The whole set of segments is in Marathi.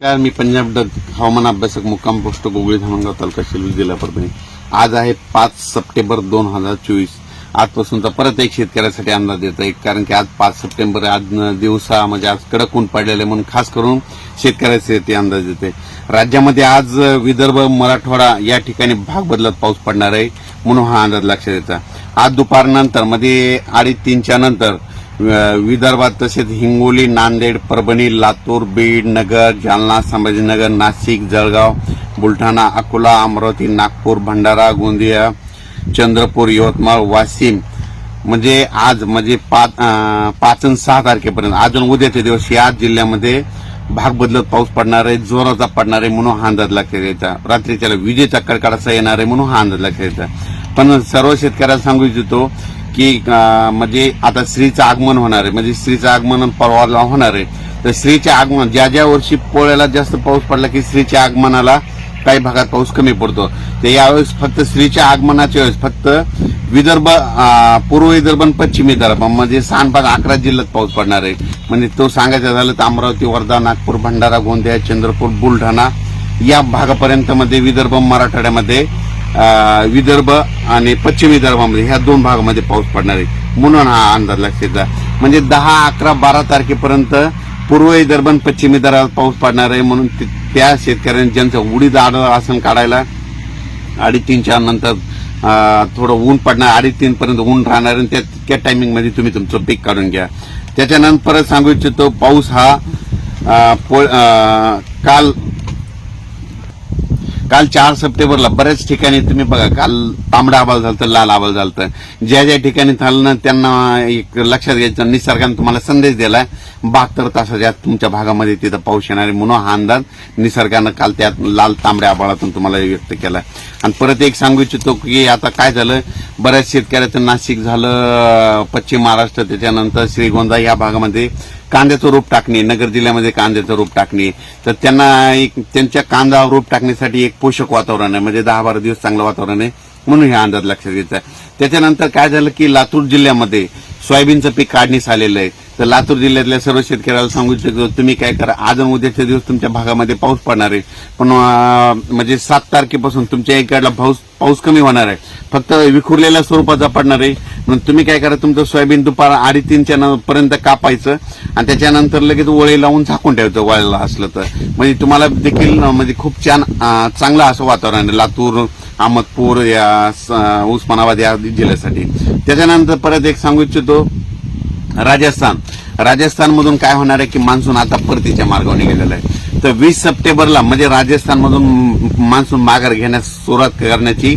नमस्कार मी पंजाब डग हवामान अभ्यासक मुक्काम पोस्ट गोगळी धामणगाव तालुका शिलूर जिल्हा परभणी. आज आहे पाच सप्टेंबर दोन हजार चोवीस. आजपासूनचा परत एक शेतकऱ्यासाठी अंदाज देत आहे कारण की आज पाच सप्टेंबर आज दिवसा म्हणजे आज कडक ऊन पडलेलं आहे म्हणून खास करून शेतकऱ्यासाठी अंदाज देते राज्यामध्ये आज विदर्भ मराठवाडा या ठिकाणी भाग बदलत पाऊस पडणार आहे म्हणून हा अंदाज लक्षात येतो आज दुपारनंतरमध्ये अडीच तीनच्या नंतर विदर्भात तसेच हिंगोली नांदेड परभणी लातूर बीड नगर जालना संभाजीनगर नाशिक जळगाव बुलढाणा अकोला अमरावती नागपूर भंडारा गोंदिया चंद्रपूर यवतमाळ वाशिम. म्हणजे आज म्हणजे पाच पाच आणि सहा तारखेपर्यंत. अजून उद्याचे दिवस या जिल्ह्यामध्ये भाग बदलत पाऊस पडणार आहे जोराचा पडणार आहे म्हणून हा अंदाज लक्षात यायचा रात्रीच्याला विजेचा कडकडाचा येणार आहे म्हणून हा अंदाज लक्षात यायचा पण सर्व शेतकऱ्याला सांगू इच्छितो की म्हणजे आता स्त्रीचं आगमन होणार आहे. म्हणजे स्त्रीचं आगमन परवाला होणार आहे. तर स्त्रीचे आगमन ज्या ज्या वर्षी पोळ्याला जास्त पाऊस पडला की स्त्रीच्या आगमनाला काही भागात पाऊस कमी पडतो. तर यावेळेस फक्त स्त्रीच्या आगमनाच्या वेळेस फक्त विदर्भ पूर्व विदर्भ आणि पश्चिम विदर्भ म्हणजे पाच अकरा जिल्ह्यात पाऊस पडणार आहे. म्हणजे तो सांगायचं झालं तर अमरावती वर्धा नागपूर भंडारा गोंदिया चंद्रपूर बुलढाणा या भागापर्यंत मध्ये विदर्भ मराठवाड्यामध्ये विदर्भ आणि पश्चिम विदर्भामध्ये ह्या दोन भागामध्ये पाऊस पडणार आहे म्हणून हा अंदाज लक्षात येतो. म्हणजे दहा अकरा बारा तारखेपर्यंत पूर्व विदर्भ आणि पश्चिम विदर्भात पाऊस पडणार आहे म्हणून त्या शेतकऱ्यांनी ज्यांचं उडीद आड आसन काढायला अडीच नंतर थोडं ऊन पडणार अडीच तीन पर्यंत ऊन राहणार आणि त्या तितक्या टायमिंगमध्ये तुम्ही तुमचं पीक काढून घ्या त्याच्यानंतर परत सांगू इच्छितो पाऊस हा पो- काल काल चार सप्टेंबरला बऱ्याच ठिकाणी तुम्ही बघा काल तांबडा आबाल झालं लाल आबाल झालं ज्या ज्या ठिकाणी झालं ना त्यांना एक लक्षात घ्यायचं निसर्गाने तुम्हाला संदेश दिलाय बहात्तर तासाच्या तुमच्या भागामध्ये तिथं पाऊस येणार म्हणून हा अंदाज निसर्गानं काल त्यात लाल तांबड्या आबाळातून तुम्हाला व्यक्त केलाय. आणि परत एक सांगू इच्छितो की आता काय झालं बऱ्याच शेतकऱ्याचं नाशिक झालं पश्चिम महाराष्ट्र त्याच्यानंतर श्रीगोंदा या भागामध्ये कांद्याचं रोप टाकणे नगर जिल्ह्यामध्ये कांद्याचं रोप टाकणे तर त्यांना एक त्यांच्या कांदा रोप टाकण्यासाठी एक पोषक वातावरण आहे म्हणजे दहा बारा दिवस चांगलं वातावरण आहे म्हणून हे अंदाज लक्षात घ्यायचा आहे त्याच्यानंतर काय झालं की लातूर जिल्ह्यामध्ये सोयाबीनचं पीक काढणीस आलेलं आहे. तर लातूर जिल्ह्यातल्या सर्व शेतकऱ्याला सांगू इच्छितो तुम्ही काय करा. आज उद्याचे उद्याच्या दिवस तुमच्या भागामध्ये पाऊस पडणार आहे. पण म्हणजे सात तारखेपासून तुमच्या इकडला पाऊस पाऊस कमी होणार आहे. फक्त विखुरलेल्या स्वरूपाचा पडणार आहे. म्हणून तुम्ही काय करा तुमचं सोयाबीन दुपार अडीच तीनच्या पर्यंत कापायचं आणि त्याच्यानंतर लगेच ओळे लावून झाकून ठेवायचं वळला असलं तर. म्हणजे तुम्हाला देखील म्हणजे खूप छान चांगलं असं वातावरण आहे. लातूर अहमदपूर या स- उस्मानाबाद या जिल्ह्यासाठी. त्याच्यानंतर परत एक सांगू इच्छितो राजस्थान. राजस्थानमधून काय होणार आहे की मान्सून आता परतीच्या मार्गावर निघालेला आहे. तर वीस सप्टेंबरला म्हणजे राजस्थानमधून मान्सून माघार घेण्यास सुरुवात करण्याची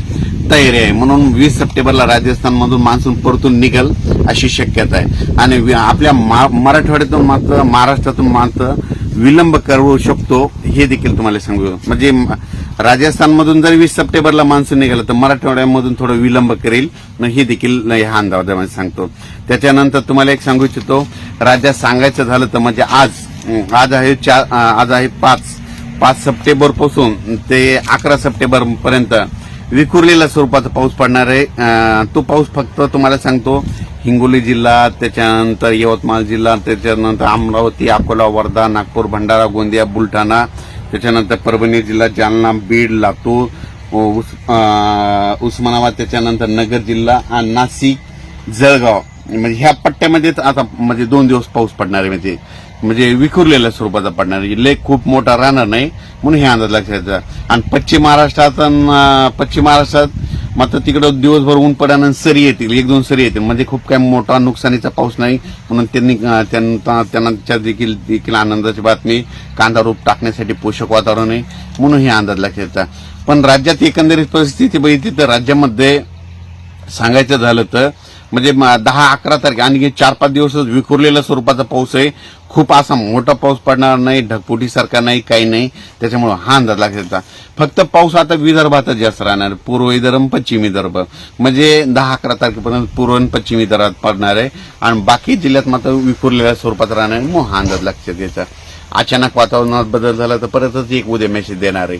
तयारी आहे. म्हणून वीस सप्टेंबरला राजस्थानमधून मान्सून परतून निघल अशी शक्यता आहे. आणि आपल्या मा- मराठवाड्यातून मात्र महाराष्ट्रातून मात्र विलंब करू शकतो हे देखील तुम्हाला सांगू. म्हणजे राजस्थानमधून जर वीस सप्टेंबरला मान्सून निघालं तर मराठवाड्यामधून थोडं विलंब करेल. न हे देखील ह्या अंदाजामध्ये सांगतो. त्याच्यानंतर तुम्हाला एक सांगू इच्छितो राज्यात सांगायचं झालं तर म्हणजे आज आज आहे चार आज आहे पाच पाच सप्टेंबरपासून ते अकरा सप्टेंबर पर्यंत विखुरलेल्या स्वरूपाचा पाऊस पडणार आहे. तो पाऊस फक्त तुम्हाला सांगतो हिंगोली जिल्हा त्याच्यानंतर यवतमाळ जिल्हा त्याच्यानंतर अमरावती अकोला वर्धा नागपूर भंडारा गोंदिया बुलढाणा त्याच्यानंतर परभणी जिल्हा जालना बीड लातूर उस्मानाबाद त्याच्यानंतर नगर जिल्हा आणि नाशिक जळगाव. म्हणजे ह्या पट्ट्यामध्येच आता म्हणजे दोन दिवस पाऊस पडणार आहे. म्हणजे म्हणजे विखुरलेल्या स्वरूपाचा पडणार आहे. लेख खूप मोठा राहणार नाही म्हणून हे अंदाज लक्षात आणि पश्चिम महाराष्ट्रात अन, पश्चिम महाराष्ट्रात मात्र तिकडं दिवसभर ऊन पडल्यानंतर सरी येतील एक दोन सरी येतील. म्हणजे खूप काही मोठा नुकसानीचा पाऊस नाही. म्हणून त्यांनी त्यांना देखील देखील आनंदाची बातमी कांदा रोप टाकण्यासाठी पोषक वातावरण आहे. म्हणून हे अंदाज लक्षात पण राज्यात एकंदरीत परिस्थिती बघितली तर राज्यामध्ये सांगायचं झालं तर म्हणजे दहा अकरा तारखे आणखी चार पाच दिवसच विखुरलेल्या स्वरूपाचा पाऊस आहे. खूप असा मोठा पाऊस पडणार नाही ढगपुटीसारखा नाही काही नाही. त्याच्यामुळे हा अंदाज लागत फक्त पाऊस आता विदर्भातच जास्त राहणार. पूर्व विदर्भ पश्चिम विदर्भ. म्हणजे दहा अकरा तारखेपर्यंत पूर्व आणि पश्चिम विदर्भात पडणार आहे. आणि बाकी जिल्ह्यात मात्र विखुरलेल्या स्वरूपात राहणार मग हा अंदाज लक्षात घ्यायचा. अचानक वातावरणात बदल झाला तर परतच एक उद्या मेसेज देणार आहे.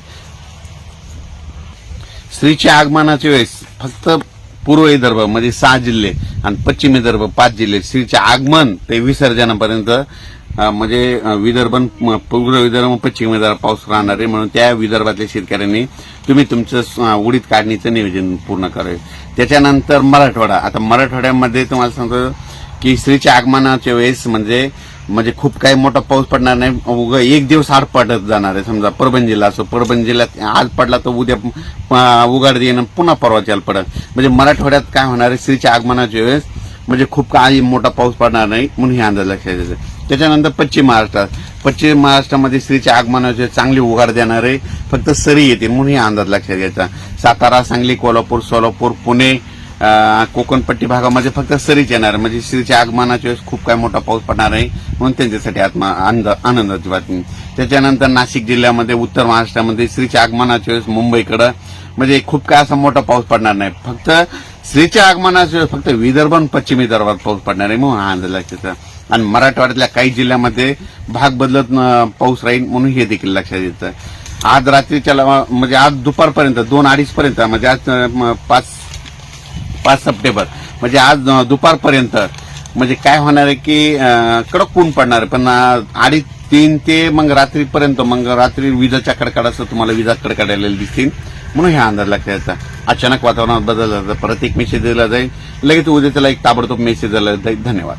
स्त्रीच्या आगमनाच्या वेळेस फक्त पूर्व विदर्भ म्हणजे सहा जिल्हे आणि पश्चिम विदर्भ पाच जिल्हे. श्रीचे आगमन ते विसर्जनापर्यंत म्हणजे विदर्भ पूर्व विदर्भ पश्चिम विदर्भ पाऊस राहणार आहे. म्हणून त्या विदर्भातल्या शेतकऱ्यांनी तुम्ही तुमचं उडीद काढणीचं नियोजन पूर्ण करावे. त्याच्यानंतर मराठवाडा. आता मराठवाड्यामध्ये तुम्हाला सांगतो की स्त्रीच्या आगमनाच्या वेळेस म्हणजे म्हणजे खूप काही मोठा पाऊस पडणार नाही. उगा एक दिवस आड पडत जाणार आहे. समजा परभणी जिल्हा असो परभणी जिल्ह्यात आज पडला तर उद्या उघाड येणं पुन्हा परवाच्याला पडत म्हणजे मराठवाड्यात काय होणार आहे? स्त्रीच्या आगमनाच्या वेळेस म्हणजे खूप काही मोठा पाऊस पडणार नाही म्हणून हे अंदाज लक्षात येतं त्याच्यानंतर पश्चिम महाराष्ट्रात पश्चिम महाराष्ट्रामध्ये स्त्रीच्या आगमनाचे चांगली उघाड देणारे फक्त सरी येतील म्हणून हे अंदाज लक्षात घ्यायचा. सातारा सांगली कोल्हापूर सोलापूर पुणे कोकणपट्टी भागामध्ये फक्त सरीच येणार. म्हणजे श्रीच्या आगमनाच्या वेळेस खूप काय मोठा पाऊस पडणार आहे म्हणून त्यांच्यासाठी आत्मा आनंद आनंदाची बातमी त्याच्यानंतर नाशिक जिल्ह्यामध्ये उत्तर महाराष्ट्रामध्ये श्रीच्या आगमनाच्या वेळेस मुंबईकडं म्हणजे खूप काय असा मोठा पाऊस पडणार नाही. फक्त श्रीच्या आगमनाच्या वेळेस फक्त विदर्भ आणि पश्चिम विदर्भात पाऊस पडणार आहे म्हणून हा अंदाज लक्षात आणि मराठवाड्यातल्या काही जिल्ह्यामध्ये भाग बदलत पाऊस राहील म्हणून हे देखील लक्षात येतं. आज रात्रीच्या म्हणजे आज दुपारपर्यंत दोन अडीच पर्यंत म्हणजे आज पाच पाच सप्टेंबर. म्हणजे आज दुपारपर्यंत. म्हणजे काय होणार आहे की कडक ऊन पडणार आहे. पण अडीच तीन ते मग रात्रीपर्यंत मग रात्री विजाच्या कडकडाचं तुम्हाला विजा कडकडायला दिसतील. म्हणून ह्या अंदाज लक्षात याचा अचानक वातावरणात बदल झाला परत एक मेसेज दिला जाईल. लगेच उद्या त्याला एक ताबडतोब मेसेज दिला जाईल. धन्यवाद.